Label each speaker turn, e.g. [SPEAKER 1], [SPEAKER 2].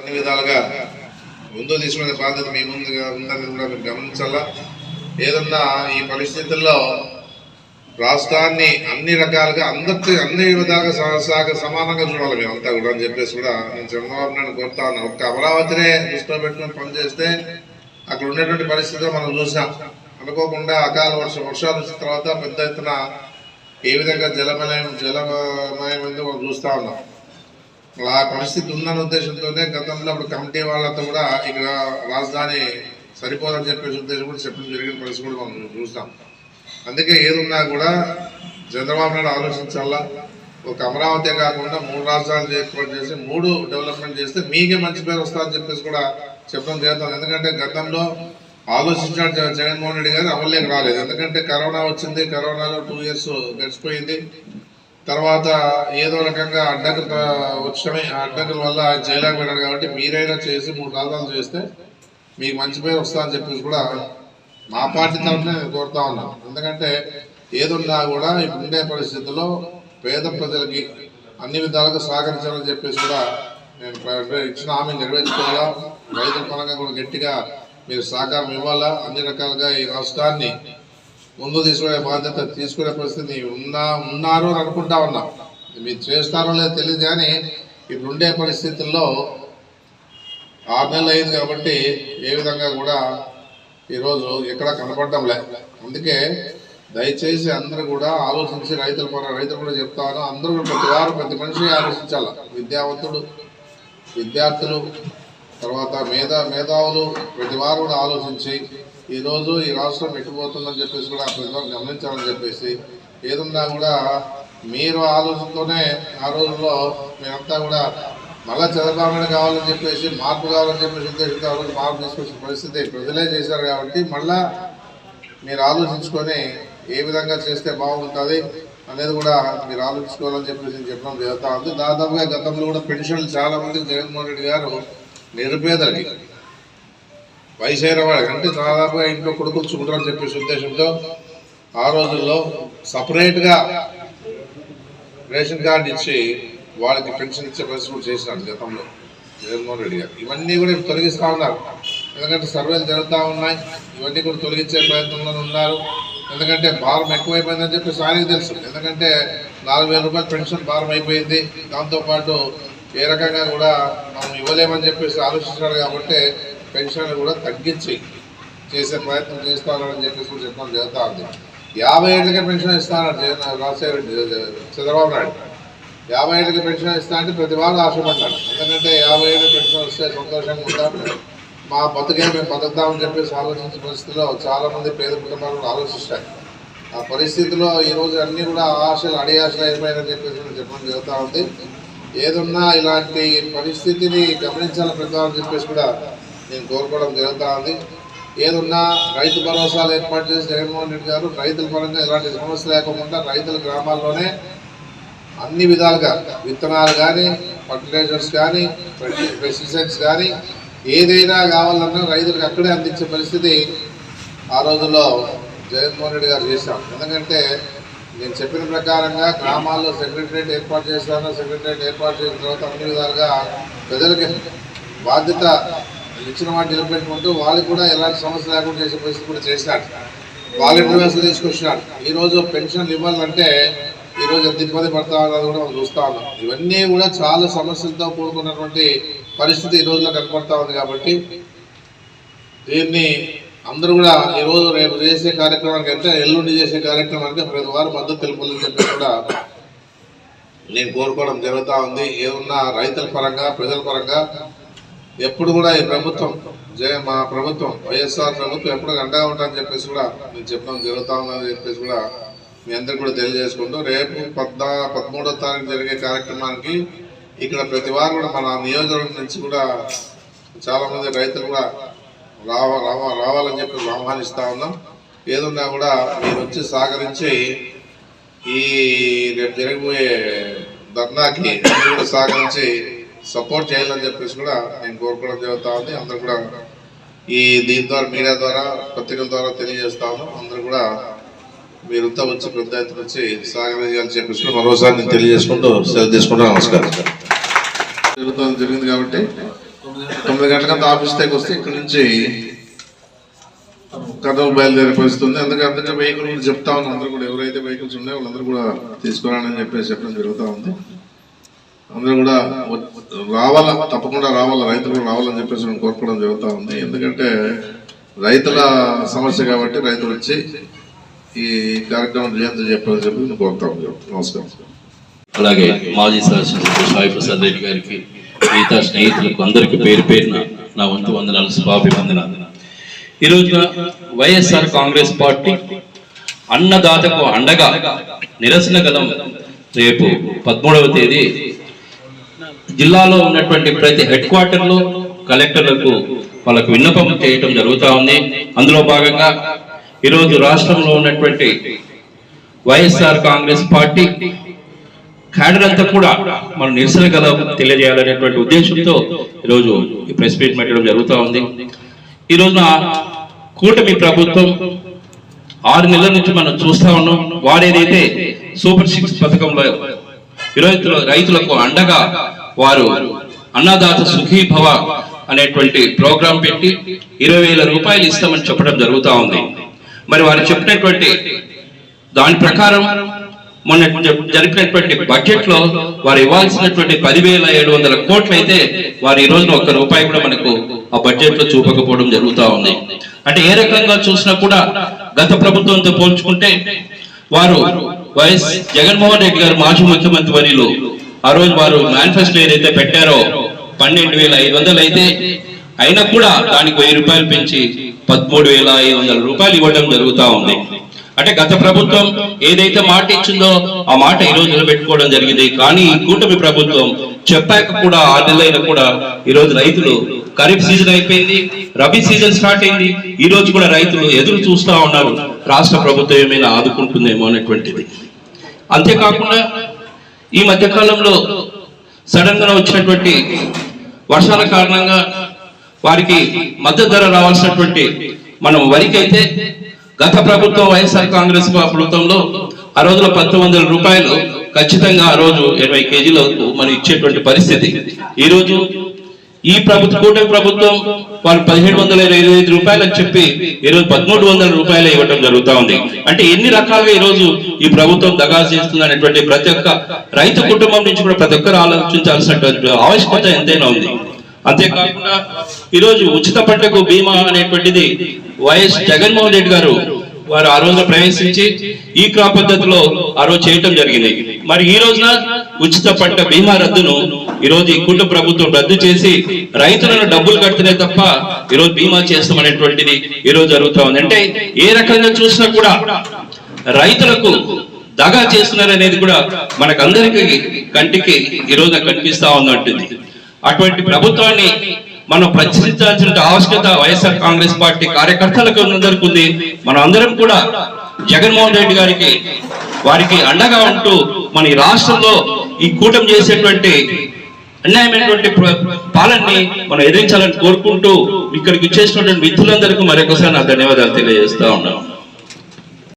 [SPEAKER 1] అన్ని విధాలుగా ముందు తీసుకునే బాధ్యత మీ ముందుగా ఉందని కూడా మీరు గమనించాలా? ఏదన్నా ఈ పరిస్థితుల్లో రాష్ట్రాన్ని అన్ని రకాలుగా అందరితో అన్ని విధాలుగా సమానంగా చూడాలి మేమంతా కూడా అని చెప్పేసి కూడా నేను చంద్రబాబు నాయుడు కోరుతా ఉన్నాను ఒక్క అమరావతినే దృష్టిలో పెట్టుకుని పనిచేస్తే అక్కడ ఉండేటువంటి పరిస్థితులు మనం చూసాం. అనుకోకుండా అకాల వర్షం వర్షాలు వచ్చిన తర్వాత పెద్ద ఎత్తున ఏ విధంగా జలమయం జలమయం మనం చూస్తా ఉన్నాం. ఆ పరిస్థితి ఉందన్న ఉద్దేశంతోనే గతంలో అప్పుడు కమిటీ వాళ్ళతో కూడా ఇక్కడ రాజధాని సరిపోదని చెప్పేసి ఉద్దేశం కూడా చెప్పడం జరిగిన పరిస్థితి కూడా మనం చూస్తాం. అందుకే ఏదున్నా కూడా చంద్రబాబు నాయుడు ఆలోచించాలా? ఒక అమరావతి కాకుండా మూడు రాష్ట్రాలు ఏర్పాటు చేసి మూడు డెవలప్మెంట్ చేస్తే మీకే మంచి పేరు వస్తుందని చెప్పేసి కూడా చెప్పడం జరుగుతుంది. ఎందుకంటే గతంలో ఆలోచించాడు జగ- జగన్మోహన్ రెడ్డి గారు అమల్లోకి రాలేదు. ఎందుకంటే కరోనా వచ్చింది కరోనాలో టూ ఇయర్స్ గడిచిపోయింది. తర్వాత ఏదో రకంగా అడ్డంకులు త- వచ్చడమే ఆ అడ్డంకుల వల్ల ఆయన చేయలేకపోయినాడు కాబట్టి మీరైనా చేసి మూడు రాజధానులు చేస్తే మీకు మంచి పేరు వస్తుందని చెప్పేసి కూడా మా పార్టీ తరఫున నేను కోరుతా ఉన్నాను ఎందుకంటే ఏదున్నా కూడా ఉండే పరిస్థితుల్లో పేద ప్రజలకి అన్ని విధాలుగా సహకరించాలని చెప్పేసి కూడా నేను ప్ర- ఇచ్చిన హామీ నెరవేర్చుకోవాలా? రైతుల పరంగా కూడా గట్టిగా మీరు సహకారం ఇవ్వాలా? అన్ని రకాలుగా ఈ రాష్ట్రాన్ని ముందు తీసుకునే బాధ్యత తీసుకునే పరిస్థితి ఉన్నా ఉన్నారు అని అనుకుంటా ఉన్నా. మీరు చేస్తారో లేదో తెలియదు కానీ ఇప్పుడు ఉండే పరిస్థితుల్లో ఆరు నెలలు అయింది కాబట్టి ఏ విధంగా కూడా ఈరోజు ఎక్కడ కనపడటం లే. అందుకే దయచేసి అందరూ కూడా ఆలోచించి రైతుల పరంగా రైతులు కూడా చెప్తాను అందరూ కూడా ప్రతి వారు ప్రతి మనిషి ఆలోచించాల. విద్యావంతుడు విద్యార్థులు తర్వాత మేధా మేధావులు ప్రతి వారు కూడా ఆలోచించి ఈరోజు ఈ రాష్ట్రం ఎట్టుపోతుందని చెప్పేసి కూడా ప్రజలు గమనించాలని చెప్పేసి ఏదున్నా కూడా మీరు ఆలోచనతోనే ఆ రోజుల్లో మీరంతా కూడా మళ్ళా చంద్రబాబు నాయుడు కావాలని చెప్పేసి మార్పు కావాలని చెప్పేసి ఉద్దేశంతో ఆ రోజు మార్పు తీసుకొచ్చిన పరిస్థితి ప్రజలే చేశారు కాబట్టి మళ్ళా మీరు ఆలోచించుకొని ఏ విధంగా చేస్తే బాగుంటుంది అనేది కూడా మీరు ఆలోచించుకోవాలని చెప్పేసి నేను చెప్పడం జరుగుతూ ఉంది. దాదాపుగా గతంలో కూడా పెన్షన్లు చాలామంది జగన్మోహన్ రెడ్డి గారు నిరుపేదలకి వయసు అయిన వాళ్ళకి అంటే దాదాపుగా ఇంట్లో కొడుకులు చూడాలని చెప్పేసి ఉద్దేశంతో ఆ రోజుల్లో సపరేట్గా రేషన్ కార్డు ఇచ్చి వాళ్ళకి పెన్షన్ ఇచ్చే పరిస్థితి చేసినారు గతంలో జగన్మోహన్ రెడ్డి గారు. ఇవన్నీ కూడా తొలగిస్తూ ఉన్నారు. ఎందుకంటే సర్వేలు జరుగుతూ ఉన్నాయి. ఇవన్నీ కూడా తొలగించే ప్రయత్నంలో ఉన్నారు. ఎందుకంటే భారం ఎక్కువైపోయిందని చెప్పేసి ఆయనకు తెలుసు. ఎందుకంటే నాలుగు వేల రూపాయలు పెన్షన్ భారం అయిపోయింది. దాంతోపాటు ఏ రకంగా కూడా మనం ఇవ్వలేమని చెప్పేసి ఆలోచిస్తున్నారు కాబట్టి పెన్షన్ కూడా తగ్గించి చేసే ప్రయత్నం చేస్తానని చెప్పేసి కూడా చెప్పడం జరుగుతూ ఉంది. యాభై ఏళ్ళకే పెన్షన్ ఇస్తానని రాజశేఖర చంద్రబాబు నాయుడు యాభై ఏళ్ళకి పెన్షన్ ఇస్తా అంటే ప్రతి వాళ్ళు ఆశపడ్డాడు ఎందుకంటే యాభై ఏళ్ళ పెన్షన్ వస్తే సంతోషంగా ఉంటాం మా బతుకే మేము బతుకుతామని చెప్పేసి ఆలోచించిన పరిస్థితిలో చాలామంది పేద కుటుంబాలు కూడా ఆలోచిస్తాయి ఆ పరిస్థితిలో ఈ రోజు కూడా ఆశలు అడి ఆశలు అయిపోయాయని చెప్పేసి కూడా చెప్పడం జరుగుతూ ఉంది. ఏదున్నా ఇలాంటి పరిస్థితిని గమనించాలని ప్రకారం చెప్పేసి కూడా నేను కోరుకోవడం జరుగుతూ ఉంది ఏదున్నా రైతు భరోసాలు ఏర్పాటు చేసి జగన్మోహన్ రెడ్డి గారు రైతుల పరంగా ఎలాంటి సమస్య లేకుండా రైతుల గ్రామాల్లోనే అన్ని విధాలుగా విత్తనాలు కానీ ఫర్టిలైజర్స్ కానీ పెస్టిసైడ్స్ కానీ ఏదైనా కావాలన్నా రైతులకు అక్కడే అందించే పరిస్థితి ఆ రోజుల్లో జగన్మోహన్ రెడ్డి గారు చేశాం ఎందుకంటే నేను చెప్పిన ప్రకారంగా గ్రామాల్లో సెక్రటరేట్ ఏర్పాటు చేశాను. సెక్రటరేట్ ఏర్పాటు చేసిన తర్వాత అన్ని విధాలుగా ప్రజలకి బాధ్యత ఇచ్చిన వాటిని నిలబెట్టుకుంటూ వాళ్ళకి కూడా ఎలాంటి సమస్య లేకుండా చేసే పరిస్థితి కూడా చేసినాడు. వాలంటీర్ ఇంటర్వ్యూస్ తీసుకొచ్చినాడు. ఈరోజు పెన్షన్లు ఇవ్వాలంటే ఈరోజు ఎంత ఇబ్బంది పడతా ఉన్నది కూడా మనం చూస్తా ఉన్నాం. ఇవన్నీ కూడా చాలా సమస్యలతో కూడుకున్నటువంటి పరిస్థితి ఈ రోజులో కనపడతా ఉంది కాబట్టి దీన్ని అందరూ కూడా ఈ రోజు రేపు చేసే కార్యక్రమానికి అంటే ఎల్లుండి చేసే కార్యక్రమానికి ప్రతి వారు మద్దతు తెలుపాలని చెప్పి కూడా నేను కోరుకోవడం జరుగుతూ ఉంది. ఏమన్నా రైతుల పరంగా ప్రజల పరంగా ఎప్పుడు కూడా ఈ ప్రభుత్వం జగన్ మా ప్రభుత్వం వైఎస్ఆర్ ప్రభుత్వం ఎప్పుడు అండగా ఉంటామని చెప్పేసి కూడా మేము చెప్పడం జరుగుతూ ఉందని చెప్పేసి కూడా మీ అందరికి కూడా తెలియజేసుకుంటూ రేపు పద్నా పదమూడో తారీఖు జరిగే కార్యక్రమానికి ఇక్కడ ప్రతి వారం కూడా మన నియోజకవర్గం నుంచి కూడా చాలామంది రైతులు కూడా రావ రావ రావాలని చెప్పి ఆహ్వానిస్తూ ఉన్నాం. ఏదున్నా కూడా మీరు వచ్చి సహకరించి ఈ రేపు జరగబోయే ధర్నాకి కూడా సహకరించి సపోర్ట్ చేయాలని చెప్పేసి కూడా నేను కోరుకోవడం జరుగుతూ ఉంది. అందరూ కూడా ఈ దీని ద్వారా మీడియా ద్వారా పత్రికల ద్వారా తెలియజేస్తాము అందరూ కూడా మీరంతా వచ్చి పెద్ద ఎత్తున వచ్చి సహకరించాలని చెప్పేసి మరోసారి నేను తెలియజేసుకుంటూ సెలవు తీసుకుంటాను నమస్కారం. జరుగుతుంది జరిగింది కాబట్టి తొమ్మిది గంటలకంతా ఆఫీస్ దగ్గర వస్తే ఇక్కడ నుంచి కథలు బయలుదేరే పరిస్థితి ఉంది. అందుకే అందుకే వెహికల్ చెప్తా ఉన్నాం. అందరూ కూడా ఎవరైతే వెహికల్స్ ఉన్నాయో వాళ్ళందరూ కూడా తీసుకురానని చెప్పేసి చెప్పడం జరుగుతూ ఉంది. అందరూ కూడా వ- రావాలా తప్పకుండా రావాలా రైతులు కూడా రావాలని చెప్పేసి మేము కోరుకోవడం జరుగుతూ ఉంది. ఎందుకంటే రైతుల సమస్య కాబట్టి రైతులు వచ్చి ఈ కార్యక్రమం జయంతి చెప్పాలని చెప్పి నేను కోరుతా నమస్కారం.
[SPEAKER 2] అలాగే మాజీ శాసనసభ్యులు సాయి ప్రసాద్ రెడ్డి గారికి మిగతా స్నేహితులకు అందరికీ పేరు పేరున నా వంతు వందనాలు శుభాభివందనాలు. ఈ రోజున వైఎస్ఆర్ కాంగ్రెస్ పార్టీ అన్నదాతకు అండగా నిరసన గలం రేపు పదమూడవ తేదీ జిల్లాలో ఉన్నటువంటి ప్రతి హెడ్ క్వార్టర్లో కలెక్టర్లకు వాళ్ళకు విన్నపం చేయటం జరుగుతూ ఉంది. అందులో భాగంగా ఈరోజు రాష్ట్రంలో ఉన్నటువంటి వైఎస్ఆర్ కాంగ్రెస్ పార్టీ క్యాడర్ అంతా కూడా మనం నిరసన గల తెలియజేయాలనేటువంటి ఉద్దేశంతో ఈరోజు ఈ ప్రెస్ మీట్ పెట్టడం జరుగుతూ ఉంది. ఈ రోజున కూటమి ప్రభుత్వం ఆరు నెలల నుంచి మనం చూస్తా ఉన్నాం. వాడేదైతే సూపర్ సిక్స్ పథకంలో రైతులకు అండగా వారు అన్నదాత సుఖీ భవ అనేటువంటి ప్రోగ్రాం పెట్టి ఇరవై వేల రూపాయలు ఇస్తామని చెప్పడం జరుగుతూ ఉంది. మరి వారు చెప్పినటువంటి దాని ప్రకారం మొన్న జరిపినటువంటి బడ్జెట్లో వారు ఇవ్వాల్సినటువంటి పదివేల ఏడు వందల కోట్లు అయితే వారు ఈ రోజున ఒక్క రూపాయి కూడా మనకు ఆ బడ్జెట్లో చూపకపోవడం జరుగుతూ ఉంది. అంటే ఏ రకంగా చూసినా కూడా గత ప్రభుత్వంతో పోల్చుకుంటే వారు వైఎస్ జగన్మోహన్ రెడ్డి గారు మాజీ ముఖ్యమంత్రి వర్యులు ఆ రోజు వారు మేనిఫెస్టో ఏదైతే పెట్టారో పన్నెండు వేల ఐదు వందలు అయితే అయినా కూడా దానికి వెయ్యి రూపాయలు పెంచి పదమూడు వేల ఐదు వందల రూపాయలు ఇవ్వడం జరుగుతా ఉంది. అంటే గత ప్రభుత్వం ఏదైతే మాట ఇచ్చిందో ఆ మాట ఈ రోజు నిలబెట్టుకోవడం జరిగింది. కానీ ఈ కూటమి ప్రభుత్వం చెప్పాక కూడా ఆ నెలైనా కూడా ఈ రోజు రైతులు ఖరీఫ్ సీజన్ అయిపోయింది రబీ సీజన్ స్టార్ట్ అయింది. ఈ రోజు కూడా రైతులు ఎదురు చూస్తా ఉన్నారు. రాష్ట్ర ప్రభుత్వం ఏమైనా ఆదుకుంటుందేమో అనేటువంటిది. అంతేకాకుండా ఈ మధ్య కాలంలో సడన్గా వచ్చినటువంటి వర్షాల కారణంగా వారికి మద్దతు ధర రావాల్సినటువంటి మనం వరికైతే గత ప్రభుత్వం వైఎస్ఆర్ కాంగ్రెస్ ప్రభుత్వంలో ఆ రోజుల పంతొమ్మిది వందల రూపాయలు ఖచ్చితంగా ఆ రోజు ఇరవై కేజీలకు మనం ఇచ్చేటువంటి పరిస్థితి. ఈ రోజు ఈ ప్రభుత్వ కూటమి ప్రభుత్వం వాళ్ళు పదిహేడు వందల ఇరవై ఐదు రూపాయలు అని చెప్పి ఈ రోజు పదమూడు వందల రూపాయలు ఇవ్వడం జరుగుతూ ఉంది. అంటే ఎన్ని రకాలుగా ఈ రోజు ఈ ప్రభుత్వం దగా చేస్తుంది అనేటువంటి ప్రతి ఒక్క రైతు కుటుంబం నుంచి కూడా ప్రతి ఒక్కరు ఆలోచించాల్సినటువంటి ఆవశ్యకత ఎంతైనా ఉంది. అంతేకాకుండా ఈరోజు ఉచిత పంటకు బీమా అనేటువంటిది వైఎస్ జగన్మోహన్ రెడ్డి గారు వారు ఆ రోజున ప్రవేశించి ఈ క్రాప్ పద్ధతిలో ఆ రోజు చేయటం జరిగింది. మరి ఈ రోజున ఉచిత పంట బీమా రద్దును ఈ రోజు ఈ కుటుంబ ప్రభుత్వం రద్దు చేసి రైతులను డబ్బులు కడుతున్నాయి తప్ప ఈ రోజు బీమా చేస్తామనేటువంటిది ఈ రోజు జరుగుతా ఉంది. అంటే ఏ రకంగా చూసినా కూడా రైతులకు దగా చేస్తున్నారు అనేది కూడా మనకందరికీ కంటికి ఈ రోజున కనిపిస్తా ఉన్నట్టుంది. అటువంటి ప్రభుత్వాన్ని మనం ప్రచురించాల్సిన ఆవశ్యకత వైఎస్ఆర్ కాంగ్రెస్ పార్టీ కార్యకర్తలకు అందరికీ ఉంది. మనం అందరం కూడా జగన్మోహన్ రెడ్డి గారికి వారికి అండగా ఉంటూ మన ఈ రాష్ట్రంలో ఈ కూటమి చేసేటువంటి అన్యాయమైనటువంటి పాలనని మనం ఎదిరించాలని కోరుకుంటూ ఇక్కడికి వచ్చేసినటువంటి మిత్రులందరికీ మరొకసారి నా ధన్యవాదాలు తెలియజేస్తా ఉన్నాను.